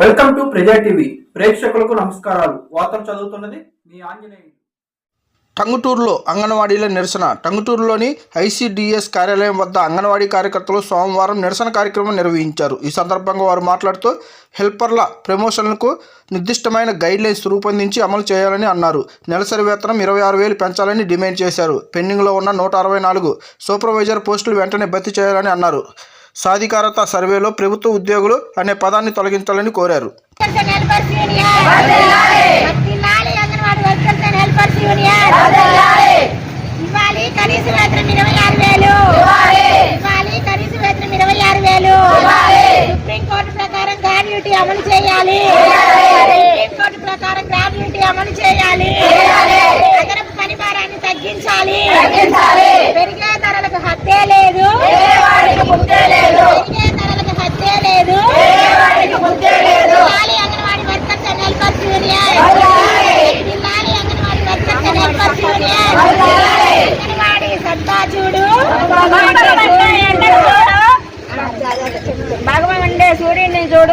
Welcome to ప్రజా TV. ప్రేక్షకులకు నమస్కారాలు. వార్తలు చదువుతున్నది మీ ఆంజనేయులు. టంగుటూరులో అంగన్వాడీల నిరసన. టంగుటూరులోని ఐసీడీఎస్ కార్యాలయం వద్ద అంగన్వాడీ కార్యకర్తలు సోమవారం నిరసన కార్యక్రమం నిర్వహించారు. ఈ సందర్భంగా వారు మాట్లాడుతూ హెల్పర్ల ప్రమోషన్లకు నిర్దిష్టమైన గైడ్లైన్స్ రూపొందించి అమలు చేయాలని అన్నారు. నెలసరి వేతనం ఇరవై ఆరు వేలు పెంచాలని డిమాండ్ చేశారు. పెండింగ్లో ఉన్న నూట అరవై నాలుగు సూపర్వైజర్ పోస్టులు వెంటనే భర్తీ చేయాలని అన్నారు. సాధికారత సర్వేలో ప్రభుత్వ ఉద్యోగులు అనే పదాన్ని తొలగించాలని కోరారు. సుప్రీంకోర్టు ప్రకారం గ్రాడ్యుటీ అమలు చేయాలి. సుప్రీంకోర్టు ప్రకారం గ్రాడ్యుటీ అమలు చేయాలి. అదనపు పని భారాన్ని తగ్గించాలి. மெயின்டெனன்ஸோட